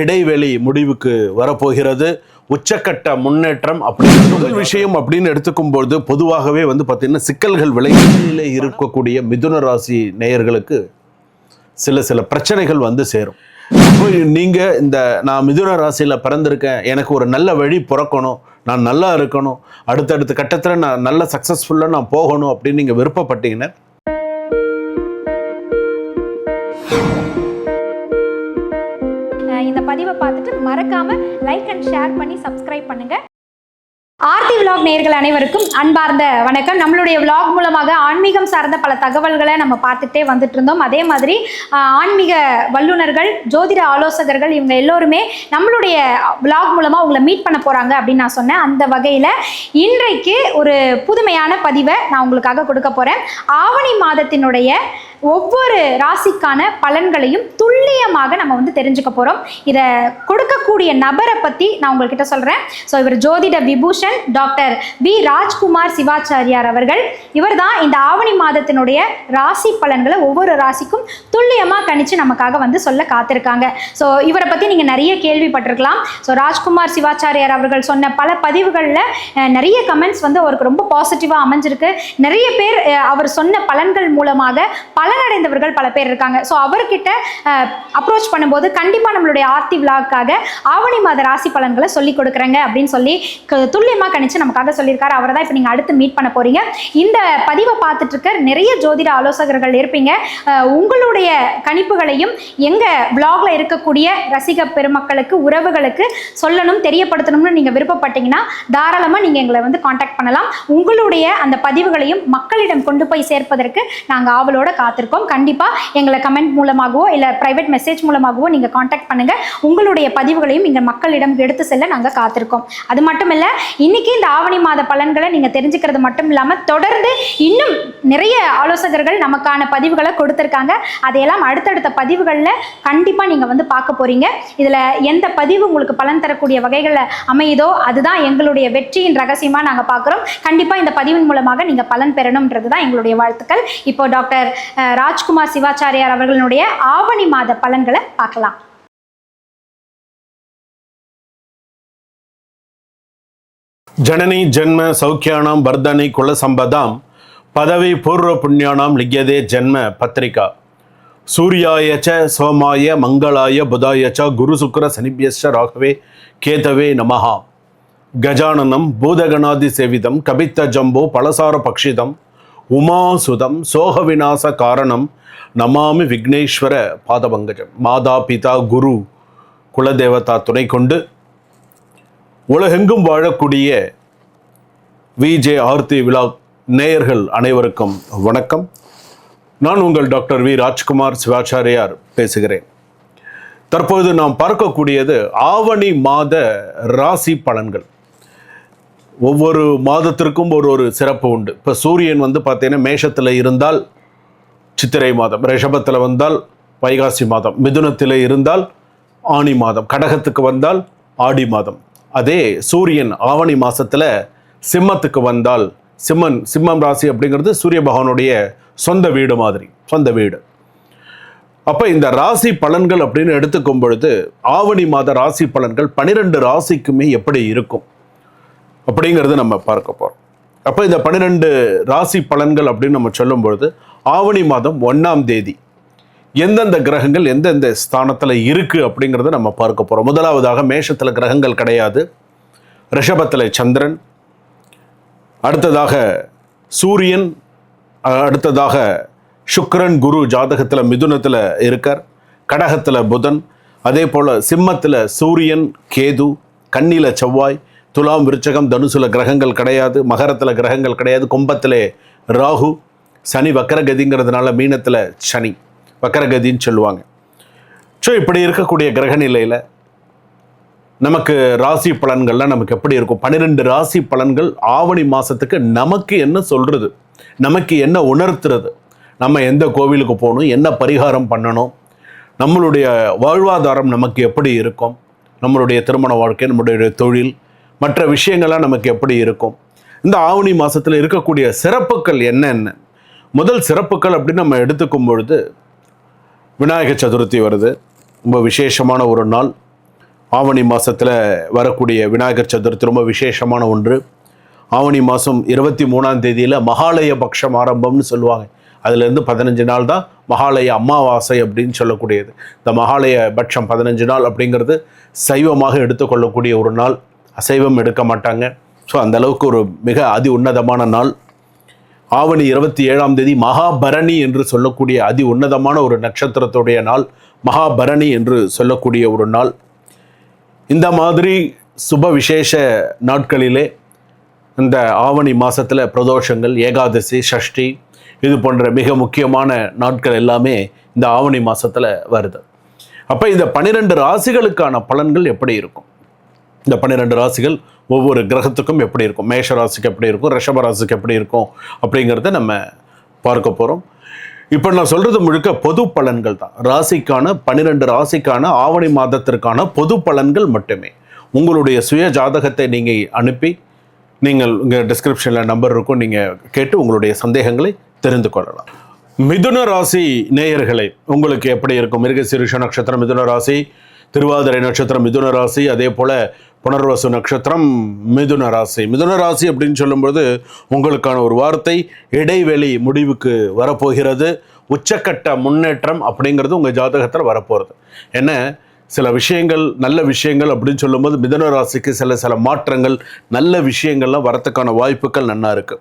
இடைவெளி முடிவுக்கு வரப்போகிறது. உச்சக்கட்ட முன்னேற்றம் அப்படின்னு விஷயம் அப்படின்னு எடுத்துக்கும்போது பொதுவாகவே வந்து பார்த்தீங்கன்னா சிக்கல்கள் விலையிலே இருக்கக்கூடிய மிதுன ராசி நேயர்களுக்கு சில சில பிரச்சனைகள் வந்து சேரும். நீங்கள் இந்த நான் மிதுன ராசியில் பிறந்திருக்கேன் எனக்கு ஒரு நல்ல வழி பிறக்கணும் நான் நல்லா இருக்கணும் அடுத்தடுத்த கட்டத்தில் நான் நல்ல சக்ஸஸ்ஃபுல்லாக நான் போகணும் அப்படின்னு நீங்கள் விருப்பப்பட்டீங்கன்னா பதிவை பார்த்துட்டு மறக்காம லைக் அண்ட் ஷேர் பண்ணி சப்ஸ்கிரைப் பண்ணுங்க. ஆர்த்தி விலாக் நேயர்கள் அனைவருக்கும் அன்பார்ந்த வணக்கம். நம்மளுடைய விலாக் மூலமாக ஆன்மீகம் சார்ந்த பல தகவல்களை நம்ம பார்த்துட்டே வந்துட்டு இருந்தோம். அதே மாதிரி ஆன்மீக வல்லுநர்கள் ஜோதிட ஆலோசகர்கள் இவங்க எல்லோருமே நம்மளுடைய விலாக் மூலமாக உங்களை மீட் பண்ண போகிறாங்க அப்படின்னு நான் சொன்னேன். அந்த வகையில் இன்றைக்கு ஒரு புதுமையான பதிவை நான் உங்களுக்காக கொடுக்க போகிறேன் ஆவணி மாதத்தினுடைய ஒவ்வொரு ராசிக்கான பலன்களையும் துல்லியமாக நம்ம வந்து தெரிஞ்சுக்க போகிறோம் இதை கொடுக்கக்கூடிய நபரை பற்றி நான் உங்கள்கிட்ட சொல்கிறேன் ஸோ இவர் ஜோதிட விபூஷன் டாக்டர் வி ராஜ்குமார் சிவாச்சாரியார் அவர்கள். இவர் தான் இந்த ஆவணி மாதத்தினுடைய ராசி பலன்களை ஒவ்வொரு ராசிக்கும் துல்லியமாக கணிச்சு நமக்காக வந்து சொல்ல காத்திருக்காங்க. ஸோ இவரை பற்றி நீங்கள் நிறைய கேள்விப்பட்டிருக்கலாம். ஸோ ராஜ்குமார் சிவாச்சாரியார் அவர்கள் சொன்ன பல பதிவுகளில் நிறைய கமெண்ட்ஸ் வந்து அவருக்கு ரொம்ப பாசிட்டிவாக அமைஞ்சிருக்கு. நிறைய பேர் அவர் சொன்ன பலன்கள் மூலமாக பல பலனடைந்தவர்கள் பல பேர் இருக்காங்க. ஸோ அவர்கிட்ட அப்ரோச் பண்ணும்போது கண்டிப்பாக நம்மளுடைய ஆர்த்தி விழாக்காக ஆவணி மாத ராசி பலன்களை சொல்லி கொடுக்குறேங்க அப்படின்னு சொல்லி துல்லியமாக கணிச்சு நமக்காக சொல்லியிருக்காரு. அவரை தான் இப்போ நீங்கள் அடுத்து மீட் பண்ண போறீங்க. இந்த பதிவை பார்த்துட்டு இருக்க நிறைய ஜோதிட ஆலோசகர்கள் இருப்பீங்க. உங்களுடைய கணிப்புகளையும் எங்க பிளாக்ல இருக்கக்கூடிய ரசிக பெருமக்களுக்கு உறவுகளுக்கு சொல்லணும் தெரியப்படுத்தணும்னு நீங்க விருப்பப்பட்டீங்கன்னா தாராளமா நீங்க எங்களை வந்து காண்டாக்ட் பண்ணலாம். உங்களுடைய அந்த பதிவுகளையும் மக்களிடம் கொண்டு போய் சேர்ப்பதற்கு நாங்கள் ஆவலோட பார்த்துருக்கோம். கண்டிப்பா எங்களை கமெண்ட் மூலமாகவோ இல்லை ப்ரைவேட் மெசேஜ் மூலமாகவோ நீங்கள் காண்டாக்ட் பண்ணுங்க. உங்களுடைய பதிவுகளையும் இங்கே மக்களிடம் எடுத்து செல்ல நாங்கள் காத்திருக்கோம். அது மட்டும் இல்லை இன்னைக்கு இந்த ஆவணி மாத பலன்களை நீங்கள் தெரிஞ்சுக்கிறது மட்டும் இல்லாமல் தொடர்ந்து இன்னும் நிறைய ஆலோசகர்கள் நமக்கான பதிவுகளை கொடுத்துருக்காங்க. அதையெல்லாம் அடுத்தடுத்த பதிவுகளில் கண்டிப்பாக நீங்கள் வந்து பார்க்க போகிறீங்க இதில் எந்த பதிவு உங்களுக்கு பலன் தரக்கூடிய வகைகளில் அமையுதோ அதுதான் எங்களுடைய வெற்றியின் ரகசியமாக நாங்கள் பார்க்குறோம். கண்டிப்பாக இந்த பதிவின் மூலமாக நீங்கள் பலன் பெறணும்ன்றது தான் எங்களுடைய வாழ்த்துக்கள். இப்போ டாக்டர் ராஜ்குமார் சிவாச்சாரியார் அவர்களுடைய ஆவணி மாத பலன்களை பார்க்கலாம். ஜனனி ஜென்ம சௌக்கியானாம் வர்தனை குலசம்பதாம் பதவி பூர்வ புண்ணியானாம் லிக்யதே ஜென்ம பத்திரிகா. சூர்யாய ச சோமாய மங்களாய புதாய ச குரு சுக்கர சனிபியஸ்ச ராகவே கேதவே நமஹா. கஜானனம் பூதகணாதி சேவிதம் கபித்த ஜம்போ பலசார பக்ஷிதம் உமாசுதம் சோக விநாச காரணம் நமாமி விக்னேஸ்வர பாதபங்கஜம். மாதா பிதா குரு குலதேவதா துணை கொண்டு உலகெங்கும் வாழக்கூடிய விஜே ஆர்த்தி விழா நேயர்கள் அனைவருக்கும் வணக்கம். நான் உங்கள் டாக்டர் வி. ராஜ்குமார் சிவாச்சாரியார் பேசுகிறேன். தற்போது நாம் பார்க்கக்கூடியது ஆவணி மாத ராசி பலன்கள். ஒவ்வொரு மாதத்திற்கும் ஒரு ஒரு சிறப்பு உண்டு. இப்போ சூரியன் வந்து பார்த்தீங்கன்னா மேஷத்தில் இருந்தால் சித்திரை மாதம் ரிஷபத்தில் வந்தால் வைகாசி மாதம் மிதுனத்தில் இருந்தால் ஆனி மாதம் கடகத்துக்கு வந்தால் ஆடி மாதம். அதே சூரியன் ஆவணி மாதத்தில் சிம்மத்துக்கு வந்தால் சிம்மன் சிம்மம் ராசி அப்படிங்கிறது சூரிய பகவானுடைய சொந்த வீடு மாதிரி சொந்த வீடு. அப்போ இந்த ராசி பலன்கள் அப்படின்னு எடுத்துக்கும் பொழுது ஆவணி மாத ராசி பலன்கள் பனிரெண்டு ராசிக்குமே எப்படி இருக்கும்? அப்படிங்கிறது நம்ம பார்க்க போகிறோம் அப்போ இந்த பன்னிரெண்டு ராசி பலன்கள் அப்படின்னு நம்ம சொல்லும்பொழுது ஆவணி மாதம் ஒன்றாம் தேதி எந்தெந்த கிரகங்கள் எந்தெந்த ஸ்தானத்தில் இருக்குது அப்படிங்கிறத நம்ம பார்க்க போகிறோம் முதலாவதாக மேஷத்தில் கிரகங்கள் கிடையாது. ரிஷபத்தில் சந்திரன் அடுத்ததாக சூரியன் அடுத்ததாக சுக்கரன் குரு ஜாதகத்தில் மிதுனத்தில் இருக்கார். கடகத்தில் புதன் அதே போல் சிம்மத்தில் சூரியன் கேது கண்ணில செவ்வாய் துலாம் விருச்சகம் தனுசுல கிரகங்கள் கிடையாது மகரத்தில் கிரகங்கள் கிடையாது கும்பத்திலே ராகு சனி வக்கரகதிங்கிறதுனால மீனத்தில் சனி. வக்கரகதின்னு சொல்லுவாங்க. ஸோ இப்படி இருக்கக்கூடிய கிரக நிலையில் நமக்கு ராசி பலன்கள்லாம் நமக்கு எப்படி இருக்கும்? பன்னிரெண்டு ராசி பலன்கள் ஆவணி மாதத்துக்கு நமக்கு என்ன சொல்கிறது நமக்கு என்ன உணர்த்துறது? நம்ம எந்த கோவிலுக்கு போகணும்? என்ன பரிகாரம் பண்ணணும்? நம்மளுடைய வாழ்வாதாரம் நமக்கு எப்படி இருக்கும்? நம்மளுடைய திருமண வாழ்க்கை நம்மளுடைய தொழில் மற்ற விஷயங்கள்லாம் நமக்கு எப்படி இருக்கும்? இந்த ஆவணி மாதத்தில் இருக்கக்கூடிய சிறப்புகள் என்னென்ன? முதல் சிறப்புகள் அப்படின்னு நம்ம எடுத்துக்கும் பொழுது விநாயகர் சதுர்த்தி வருது. ரொம்ப விசேஷமான ஒரு நாள். ஆவணி மாதத்தில் வரக்கூடிய விநாயகர் சதுர்த்தி ரொம்ப விசேஷமான ஒன்று. ஆவணி மாதம் இருபத்தி மூணாம் தேதியில் மகாலய பக்ஷம் ஆரம்பம்னு சொல்லுவாங்க. அதுலேருந்து பதினஞ்சு நாள் தான் மகாலய அமாவாசை அப்படின்னு சொல்லக்கூடியது. இந்த மகாலய பட்சம் பதினஞ்சு நாள் அப்படிங்கிறது சைவமாக எடுத்துக்கொள்ளக்கூடிய ஒரு நாள். அசைவம் எடுக்க மாட்டாங்க. ஸோ அந்த அளவுக்கு ஒரு மிக அதி உன்னதமான நாள். ஆவணி இருபத்தி ஏழாம் தேதி மகாபரணி என்று சொல்லக்கூடிய அதி உன்னதமான ஒரு நட்சத்திரத்துடைய நாள். மகாபரணி என்று சொல்லக்கூடிய ஒரு நாள். இந்த மாதிரி சுப விசேஷ நாட்களிலே இந்த ஆவணி மாதத்தில் பிரதோஷங்கள் ஏகாதசி சஷ்டி இது போன்ற மிக முக்கியமான நாட்கள் எல்லாமே இந்த ஆவணி மாதத்தில் வருது. அப்போ இந்த பன்னிரெண்டு ராசிகளுக்கான பலன்கள் எப்படி இருக்கும்? இந்த பன்னிரெண்டு ராசிகள் ஒவ்வொரு கிரகத்துக்கும் எப்படி இருக்கும்? மேஷ ராசிக்கு எப்படி இருக்கும்? ரிஷப ராசிக்கு எப்படி இருக்கும்? அப்படிங்கிறத நம்ம பார்க்க போகிறோம் இப்போ நான் சொல்கிறது முழுக்க பொது பலன்கள் தான். ராசிக்கான பன்னிரெண்டு ராசிக்கான ஆவணி மாதத்திற்கான பொது பலன்கள் மட்டுமே. உங்களுடைய சுய ஜாதகத்தை நீங்கள் அனுப்பி நீங்கள் உங்கள் டிஸ்கிரிப்ஷனில் நம்பர் இருக்கும் நீங்கள் கேட்டு உங்களுடைய சந்தேகங்களை தெரிந்து கொள்ளலாம். மிதுன ராசி நேயர்களை உங்களுக்கு எப்படி இருக்கும்? மிருகசீரிஷ நட்சத்திரம் மிதுன ராசி திருவாதிரை நட்சத்திரம் மிதுன ராசி அதே போல் புனர்வசு நட்சத்திரம் மிதுன ராசி. மிதுன ராசி அப்படின்னு சொல்லும்போது உங்களுக்கான ஒரு வார்த்தை இடைவெளி முடிவுக்கு வரப்போகிறது. உச்சக்கட்ட முன்னேற்றம் அப்படிங்கிறது உங்கள் ஜாதகத்தில் வரப்போகிறது என்ன? சில விஷயங்கள் நல்ல விஷயங்கள் அப்படின்னு சொல்லும்போது மிதுன ராசிக்கு சில சில மாற்றங்கள் நல்ல விஷயங்கள்லாம் வரத்துக்கான வாய்ப்புகள் நன்னா இருக்குது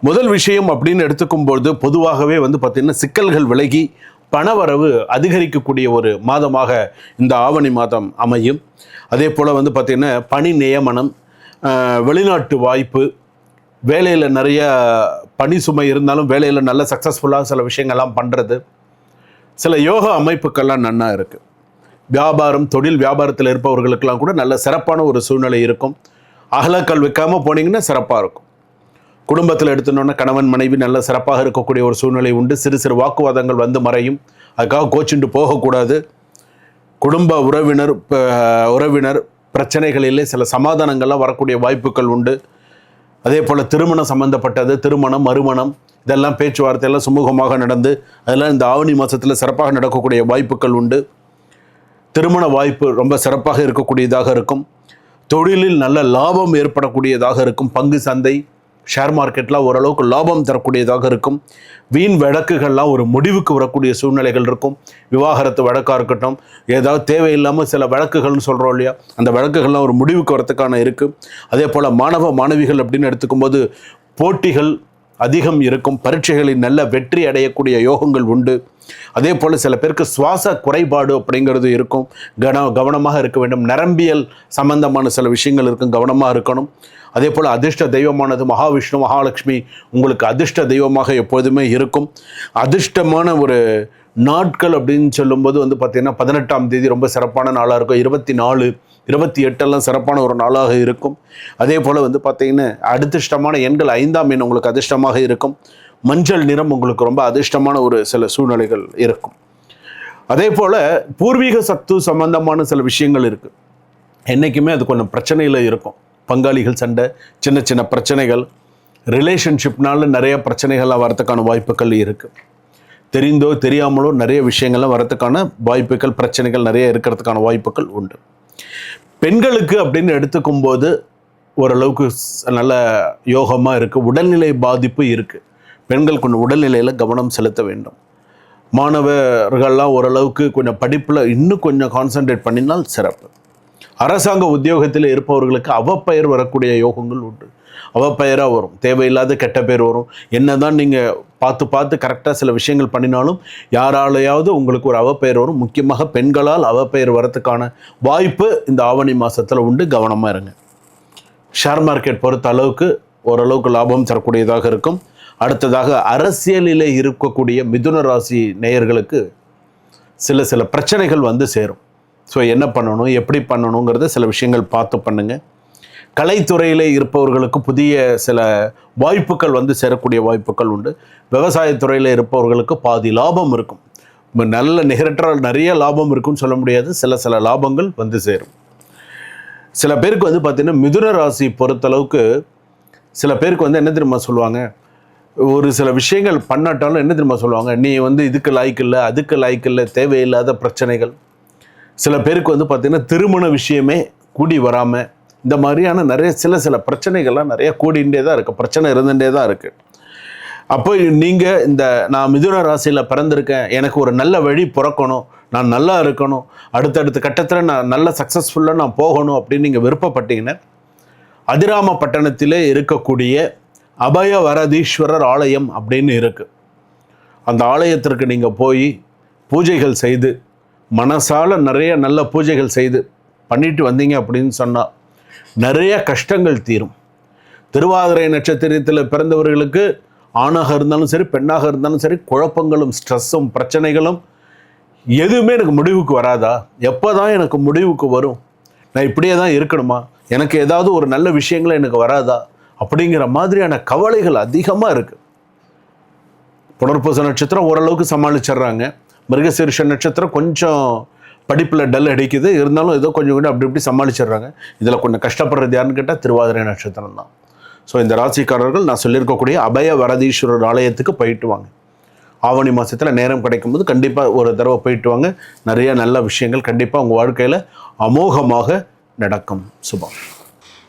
முதல் விஷயம் அப்படின்னு எடுத்துக்கும்போது பொதுவாகவே வந்து பார்த்திங்கன்னா சிக்கல்கள் விலகி பணவரவு அதிகரிக்கக்கூடிய ஒரு மாதமாக இந்த ஆவணி மாதம் அமையும். அதே போல் வந்து பார்த்திங்கன்னா பணி நியமனம் வெளிநாட்டு வாய்ப்பு வேலையில் நிறைய பணி சுமை இருந்தாலும் வேலையில் நல்ல சக்ஸஸ்ஃபுல்லாக சில விஷயங்கள்லாம் பண்ணுறது சில யோகா அமைப்புக்கள்லாம் நன்னா இருக்குது வியாபாரம் தொழில் வியாபாரத்தில் இருப்பவர்களுக்கெல்லாம் கூட நல்ல சிறப்பான ஒரு சூழ்நிலை இருக்கும். அகலக்கல் வைக்காம போனீங்கன்னா சிறப்பாக இருக்கும். குடும்பத்தில் எடுத்துனோன்னா கணவன் மனைவி நல்ல சிறப்பாக இருக்கக்கூடிய ஒரு சூழ்நிலை உண்டு. சிறு சிறு வாக்குவாதங்கள் வந்து மறையும். அதுக்காக கோச்சுண்டு போகக்கூடாது. குடும்ப உறவினர் உறவினர் பிரச்சனைகளிலே சில சமாதானங்கள்லாம் வரக்கூடிய வாய்ப்புகள் உண்டு. அதே போல் திருமணம் சம்பந்தப்பட்டது திருமணம் மறுமணம் இதெல்லாம் பேச்சுவார்த்தையெல்லாம் சுமூகமாக நடந்து அதெல்லாம் இந்த ஆவணி மாதத்தில் சிறப்பாக நடக்கக்கூடிய வாய்ப்புகள் உண்டு. திருமண வாய்ப்பு ரொம்ப சிறப்பாக இருக்கக்கூடியதாக இருக்கும். தொழிலில் நல்ல லாபம் ஏற்படக்கூடியதாக இருக்கும். பங்கு சந்தை ஷேர் மார்க்கெட்லாம் ஓரளவுக்கு லாபம் தரக்கூடியதாக இருக்கும். வீண் வழக்குகள்லாம் ஒரு முடிவுக்கு வரக்கூடிய சூழ்நிலைகள் இருக்கும். விவாகரத்து வழக்காக இருக்கட்டும் ஏதாவது தேவையில்லாமல் சில வழக்குகள்னு சொல்கிறோம் இல்லையா? அந்த வழக்குகள்லாம் ஒரு முடிவுக்கு வரத்துக்கான இருக்குது அதே போல் மாணவ மாணவிகள் அப்படின்னு எடுத்துக்கும்போது போட்டிகள் அதிகம் இருக்கும். பரீட்சைகளில் நல்ல வெற்றி அடையக்கூடிய யோகங்கள் உண்டு. அதே போல் சில பேருக்கு சுவாச குறைபாடு அப்படிங்கிறது இருக்கும். கன கவனமாக இருக்க வேண்டும். நரம்பியல் சம்பந்தமான சில விஷயங்கள் இருக்கும். கவனமாக இருக்கணும். அதே போல் அதிர்ஷ்ட தெய்வமானது மகாவிஷ்ணு மகாலட்சுமி உங்களுக்கு அதிர்ஷ்ட தெய்வமாக எப்போதுமே இருக்கும். அதிர்ஷ்டமான ஒரு நாட்கள் அப்படின்னு சொல்லும்போது வந்து பார்த்திங்கன்னா பதினெட்டாம் தேதி ரொம்ப சிறப்பான நாளாக இருக்கும். இருபத்தி நாலு இருபத்தி எட்டெல்லாம் சிறப்பான ஒரு நாளாக இருக்கும். அதே போல் வந்து பார்த்திங்கன்னா அதிர்ஷ்டமான எண்கள் ஐந்தாம் எண் உங்களுக்கு அதிர்ஷ்டமாக இருக்கும். மஞ்சள் நிறம் உங்களுக்கு ரொம்ப அதிர்ஷ்டமான ஒரு சில சூழ்நிலைகள் இருக்கும். அதே போல் பூர்வீக சத்து சம்பந்தமான சில விஷயங்கள் இருக்குது என்றைக்குமே அது கொஞ்சம் பிரச்சனையில் இருக்கும். பங்காளிகள் சண்டை சின்ன சின்ன பிரச்சனைகள் ரிலேஷன்ஷிப்னால நிறைய பிரச்சனைகள்லாம் வரத்துக்கான வாய்ப்புகள் இருக்குது தெரிந்தோ தெரியாமலோ நிறைய விஷயங்கள்லாம் வரத்துக்கான வாய்ப்புகள் பிரச்சனைகள் நிறைய இருக்கிறதுக்கான வாய்ப்புகள் உண்டு. பெண்களுக்கு அப்படின்னு எடுத்துக்கும்போது ஓரளவுக்கு நல்ல யோகமாக இருக்குது உடல்நிலை பாதிப்பு இருக்குது பெண்கள் கொஞ்சம் உடல்நிலையில் கவனம் செலுத்த வேண்டும். மாணவர்கள்லாம் ஓரளவுக்கு கொஞ்சம் படிப்பில் இன்னும் கொஞ்சம் கான்சென்ட்ரேட் பண்ணினால் சிறப்பு. அரசாங்க உத்தியோகத்தில் இருப்பவர்களுக்கு அவப்பெயர் வரக்கூடிய யோகங்கள் உண்டு. அவப்பெயராக வரும். தேவையில்லாத கெட்ட பேர் வரும். என்னதான் நீங்கள் பார்த்து பார்த்து கரெக்டாக சில விஷயங்கள் பண்ணினாலும் யாராலையாவது உங்களுக்கு ஒரு அவப்பெயர் வரும். முக்கியமாக பெண்களால் அவப்பெயர் வரத்துக்கான வாய்ப்பு இந்த ஆவணி மாதத்தில் உண்டு. கவனமாக இருங்க. ஷேர் மார்க்கெட் பொறுத்த அளவுக்கு ஓரளவுக்கு லாபம் தரக்கூடியதாக இருக்கும். அடுத்ததாக அரசியலிலே இருக்கக்கூடிய மிதுன ராசி நேயர்களுக்கு சில சில பிரச்சனைகள் வந்து சேரும். ஸோ என்ன பண்ணணும்? எப்படி பண்ணணுங்கிறத சில விஷயங்கள் பார்த்து பண்ணுங்க. கலைத்துறையில் இருப்பவர்களுக்கு புதிய சில வாய்ப்புகள் வந்து சேரக்கூடிய வாய்ப்புகள் உண்டு. விவசாயத்துறையில் இருப்பவர்களுக்கு பாதி லாபம் இருக்கும். நல்ல நிகரற்ற நிறைய லாபம் இருக்குன்னு சொல்ல முடியாது. சில சில லாபங்கள் வந்து சேரும். சில பேருக்கு வந்து பார்த்தீங்கன்னா மிதுன ராசி பொறுத்தளவுக்கு சில பேருக்கு வந்து என்ன தெரியுமா சொல்லுவாங்க? ஒரு சில விஷயங்கள் பண்ணாட்டாலும் என்ன தெரியுமா சொல்லுவாங்க? நீ வந்து இதுக்கு லாய்க்கு இல்லை அதுக்கு லாய்க்கு இல்லை தேவையில்லாத பிரச்சனைகள். சில பேருக்கு வந்து பார்த்திங்கன்னா திருமண விஷயமே கூடி வராமல் இந்த மாதிரியான நிறைய சில சில பிரச்சனைகள்லாம் நிறைய கூடிகிட்டே தான் இருக்குது பிரச்சனை இருந்துகிட்டே தான் இருக்குது அப்போ நீங்கள் இந்த நான் மிதுன ராசியில் பிறந்திருக்கேன். எனக்கு ஒரு நல்ல வழி பிறக்கணும். நான் நல்லா இருக்கணும். அடுத்தடுத்த கட்டத்தில் நான் நல்ல சக்ஸஸ்ஃபுல்லாக நான் போகணும் அப்படின்னு நீங்கள் விருப்பப்பட்டீங்கன்னா அதிராம பட்டணத்திலே இருக்கக்கூடிய அபய வரதீஸ்வரர் ஆலயம் அப்படின்னு இருக்குது அந்த ஆலயத்திற்கு நீங்கள் போய் பூஜைகள் செய்து மனசால் நிறைய நல்ல பூஜைகள் செய்து பண்ணிட்டு வந்தீங்க அப்படின்னு சொன்னால் நிறைய கஷ்டங்கள் தீரும். திருவாதிரை நட்சத்திரத்தில் பிறந்தவர்களுக்கு ஆணாக இருந்தாலும் சரி பெண்ணாக இருந்தாலும் சரி குழப்பங்களும் ஸ்ட்ரெஸ்ஸும் பிரச்சனைகளும் எதுவுமே எனக்கு முடிவுக்கு வராதா? எப்போ தான் எனக்கு முடிவுக்கு வரும்? நான் இப்படியே தான் இருக்கணுமா? எனக்கு ஏதாவது ஒரு நல்ல விஷயங்கள் எனக்கு வராதா? அப்படிங்கிற மாதிரியான கவலைகள் அதிகமாக இருக்குது புனர்பூச நட்சத்திரம் ஓரளவுக்கு சமாளிச்சிடுறாங்க. மிருகசீர்ஷ நட்சத்திரம் கொஞ்சம் படிப்பில் டல் அடிக்குது. இருந்தாலும் ஏதோ கொஞ்சம் கொஞ்சம் அப்படி இப்படி சமாளிச்சிடுறாங்க. இதில் கொஞ்சம் கஷ்டப்படுறது யாருன்னு கேட்டால் திருவாதிரை நட்சத்திரம் தான். ஸோ இந்த ராசிக்காரர்கள் நான் சொல்லியிருக்கக்கூடிய அபய வரதீஸ்வரர் ஆலயத்துக்கு போயிட்டு வாங்க. ஆவணி மாதத்தில் நேரம் கிடைக்கும்போது கண்டிப்பாக ஒரு தடவை போயிட்டு வாங்க. நிறைய நல்ல விஷயங்கள் கண்டிப்பாக உங்கள் வாழ்க்கையில் அமோகமாக நடக்கும். சுபம்.